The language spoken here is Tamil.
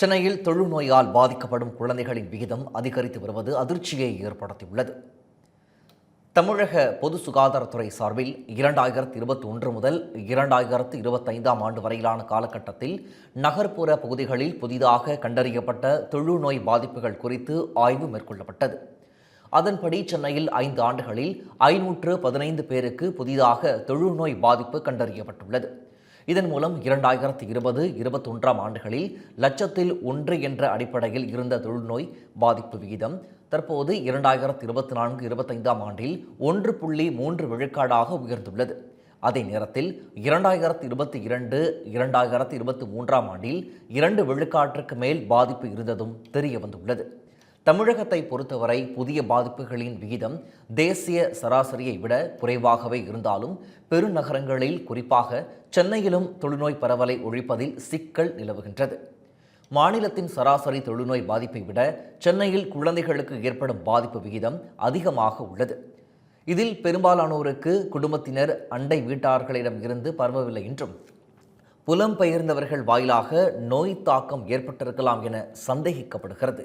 சென்னையில் தொழுநோயால் பாதிக்கப்படும் குழந்தைகளின் விகிதம் அதிகரித்து வருவது அதிர்ச்சியை ஏற்படுத்தியுள்ளது. தமிழக பொது சுகாதாரத்துறை சார்பில் இரண்டாயிரத்து இருபத்தி ஒன்று முதல் இரண்டாயிரத்து இருபத்தைந்தாம் ஆண்டு வரையிலான காலகட்டத்தில் நகர்ப்புற பகுதிகளில் புதிதாக கண்டறியப்பட்ட தொழுநோய் பாதிப்புகள் குறித்து ஆய்வு மேற்கொள்ளப்பட்டது. அதன்படி சென்னையில் ஐந்து ஆண்டுகளில் ஐநூற்று பதினைந்து பேருக்கு புதிதாக தொழுநோய் பாதிப்பு கண்டறியப்பட்டுள்ளது. இதன் மூலம் இரண்டாயிரத்தி இருபது இருபத்தொன்றாம் ஆண்டுகளில் லட்சத்தில் ஒன்று என்ற அடிப்படையில் இருந்த தொழுநோய் பாதிப்பு விகிதம் தற்போது இரண்டாயிரத்தி இருபத்தி நான்கு இருபத்தைந்தாம் ஆண்டில் ஒன்று புள்ளி மூன்று விழுக்காடாக உயர்ந்துள்ளது. அதே நேரத்தில் இரண்டாயிரத்தி இருபத்தி இரண்டு இரண்டாயிரத்தி இருபத்தி மூன்றாம் ஆண்டில் இரண்டு விழுக்காட்டிற்கு மேல் பாதிப்பு இருந்ததும் தெரிய வந்துள்ளது. தமிழகத்தை பொறுத்தவரை புதிய பாதிப்புகளின் விகிதம் தேசிய சராசரியை விட குறைவாகவே இருந்தாலும் பெருநகரங்களில் குறிப்பாக சென்னையிலும் தொழுநோய் பரவலை ஒழிப்பதில் சிக்கல் நிலவுகின்றது. மாநிலத்தின் சராசரி தொழுநோய் பாதிப்பை விட சென்னையில் குழந்தைகளுக்கு ஏற்படும் பாதிப்பு விகிதம் அதிகமாக உள்ளது. இதில் பெரும்பாலானோருக்கு குடும்பத்தினர் அண்டை வீட்டார்களிடம் இருந்து பரவவில்லை என்றும் புலம்பெயர்ந்தவர்கள் வாயிலாக நோய் தாக்கம் ஏற்பட்டிருக்கலாம் என சந்தேகிக்கப்படுகிறது.